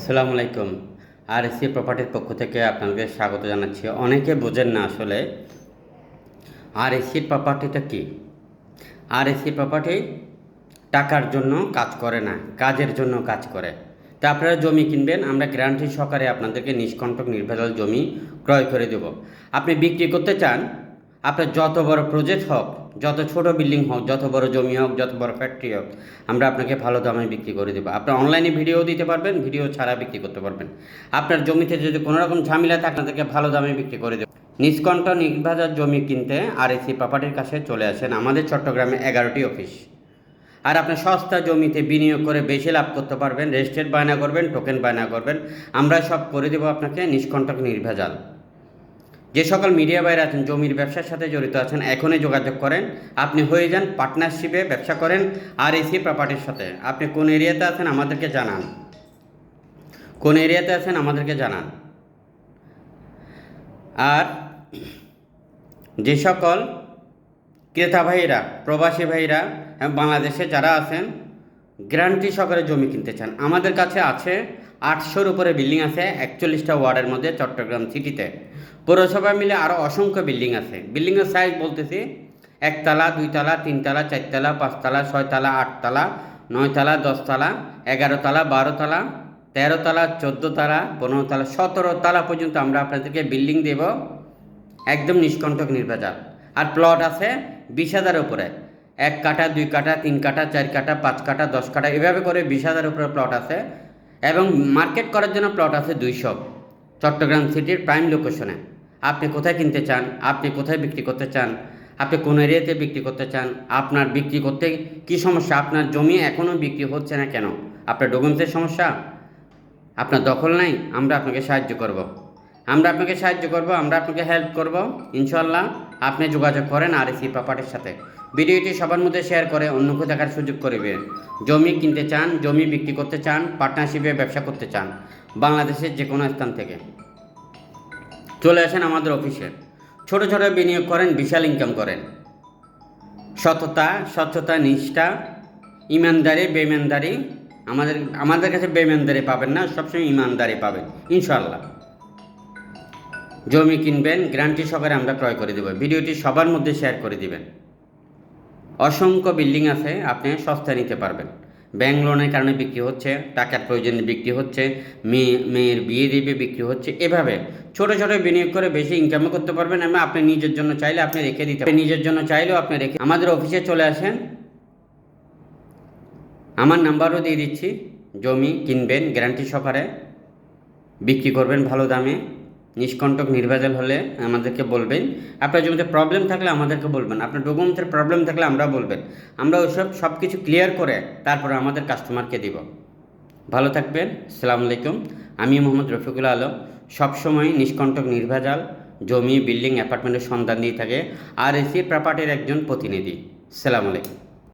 আসসালামু আলাইকুম। আর এসি প্রপার্টির পক্ষ থেকে আপনাদের স্বাগত জানাচ্ছি। অনেকে বোঝেন না আসলে আর এসি প্রপার্টিটা কি? আর এসি প্রপার্টি টাকার জন্য কাজ করে না, কাজের জন্য কাজ করে। তা আপনারা জমি কিনবেন, আমরা গ্যারান্টি সহকারে আপনাদেরকে নিষ্কণ্টক নির্ভেজাল জমি ক্রয় করে দেব। আপনি বিক্রি করতে চান আপনার যত বড় প্রজেক্ট হোক, যত ছোট বিল্ডিং হোক, যত বড় জমি হোক, যত বড় ফ্যাক্টরি হোক, আমরা আপনাকে ভালো দামে বিক্রি করে দেবো। আপনার অনলাইনে ভিডিও দিতে পারবেন ভিডিও ছাড়া বিক্রি করতে পারবেন। আপনার জমিতে যদি কোনো রকম ঝামেলা থাকে, আপনাদেরকে ভালো দামে বিক্রি করে দেবো। নিষ্কণ্ঠ নির্বাজার জমি কিনতে আর এসি প্রপার্টির কাছে চলে আসেন আমাদের চট্টগ্রামে এগারোটি অফিস আর আপনি সস্তা জমিতে বিনিয়োগ করে বেশি লাভ করতে পারবেন রেজিস্ট্রেট বায়না করবেন টোকেন বায়না করবেন, আমরা সব করে দেবো আপনাকে নিষ্কণ্টক নির্ভেজাল। যে সকল মিডিয়া বাইরে আছেন, জমির ব্যবসার সাথে জড়িত আছেন, এখনই যোগাযোগ করেন। আপনি হয়ে যান পার্টনারশিপে ব্যবসা করেন আর এসি প্রপার্টির সাথে। আপনি কোন এরিয়াতে আছেন আমাদেরকে জানান। কোন এরিয়াতে আছেন আমাদেরকে জানান। আর যে সকল ক্রেতা ভাইরা প্রবাসী ভাইরা বাংলাদেশে যারা আছেন গ্যারান্টি সহকারে জমি কিনতে চান। আমাদের কাছে আছে আটশোর উপরে বিল্ডিং আছে, একচল্লিশটা ওয়ার্ডের মধ্যে চট্টগ্রাম সিটিতে। পৌরসভা মিলে আরও অসংখ্য বিল্ডিং আছে। বিল্ডিংয়ের সাইজ বলতেছি, একতলা, দুইতলা, তিনতলা, চারতলা, পাঁচতলা, ছয়তলা, আটতলা, নয়তলা, দশতলা, এগারোতলা, বারোতলা, তেরোতলা, চোদ্দোতলা, পনেরোতলা সতেরো তলা পর্যন্ত আমরা আপনাদেরকে বিল্ডিং দেব। একদম নিষ্কণ্টক নির্বাচন। আর প্লট আছে বিশ হাজারের উপরে। এক কাঠা, দুই কাঠা, তিন কাঠা, চার কাঠা, পাঁচ কাঠা, দশ কাঠা, এভাবে করে বিশ হাজারের উপরে প্লট আছে এবং মার্কেট করার জন্য প্লট আছে দুইশো। চট্টগ্রাম সিটির প্রাইম লোকেশনে আপনি কোথায় কিনতে চান? আপনি কোথায় বিক্রি করতে চান? আপনি কোন এরিয়াতে বিক্রি করতে চান? আপনার বিক্রি করতে কি সমস্যা? আপনার জমি এখনও বিক্রি হচ্ছে না কেন? আপনার ডকুমেন্টসের সমস্যা? আপনার দখল নাই? আমরা আপনাকে সাহায্য করব। আমরা আপনাকে সাহায্য করব, আমরা আপনাকে হেল্প করব ইনশাল্লাহ আপনি যোগাযোগ করেন আর এসি প্রপার্টির সাথে। ভিডিওটি সবার মধ্যে শেয়ার করে অন্যকে দেখার সুযোগ করবেন জমি কিনতে চান, জমি বিক্রি করতে চান পার্টনারশিপে ব্যবসা করতে চান, বাংলাদেশের যে কোনো স্থান থেকে। চলে আসেন আমাদের অফিসে। ছোট ছোট বিনিয়োগ করেন, বিশাল ইনকাম করেন। সততা, স্বচ্ছতা, নিষ্ঠা, ইমানদারি, বেইমানদারি, আমাদের আমাদের কাছে বেইমানদারি পাবেন না, সবসময় ইমানদারি পাবেন ইনশাল্লাহ জমি কিনবেন গ্যারান্টি সহকারে আমরা ক্রয় করে দেবো। ভিডিওটি সবার মধ্যে শেয়ার করে দিবেন। অসংখ্য বিল্ডিং আছে, আপনি সস্তায় নিতে পারবেন। ব্যাংক লোনের কারণে বিক্রি হচ্ছে, টাকার প্রয়োজনে বিক্রি হচ্ছে, মেয়ে, মেয়ের বিয়ে দিবে, বিক্রি হচ্ছে, এভাবে। ছোট ছোট বিনিয়োগ করে বেশি ইনকামও করতে পারবেন, এবং আপনি নিজের জন্য চাইলে আপনি রেখে দিতে আপনি নিজের জন্য চাইলেও আপনি রেখে আমাদের অফিসে চলে আসেন। আমার নাম্বারও দিয়ে দিচ্ছি। জমি কিনবেন গ্যারান্টি সহকারে বিক্রি করবেন ভালো দামে। নিষ্কণ্টক নির্ভেজাল হলে আমাদেরকে বলবেন। আপনার জমিতে প্রবলেম থাকলে আমাদেরকে বলবেন। আপনার ডকুমেন্টের প্রবলেম থাকলে আমরা বলবেন। আমরা ওইসব সব কিছু ক্লিয়ার করে তারপরে আমাদের কাস্টমারকে দিব। ভালো থাকবেন। সালাম আলাইকুম। আমি মোহাম্মদ রফিকুল আলম। সবসময় নিষ্কণ্টক নির্ভেজাল, জমি বিল্ডিং অ্যাপার্টমেন্টের সন্ধান দিয়ে থাকে। আর এসি প্রপার্টির একজন প্রতিনিধি। সালাম আলাইকুম।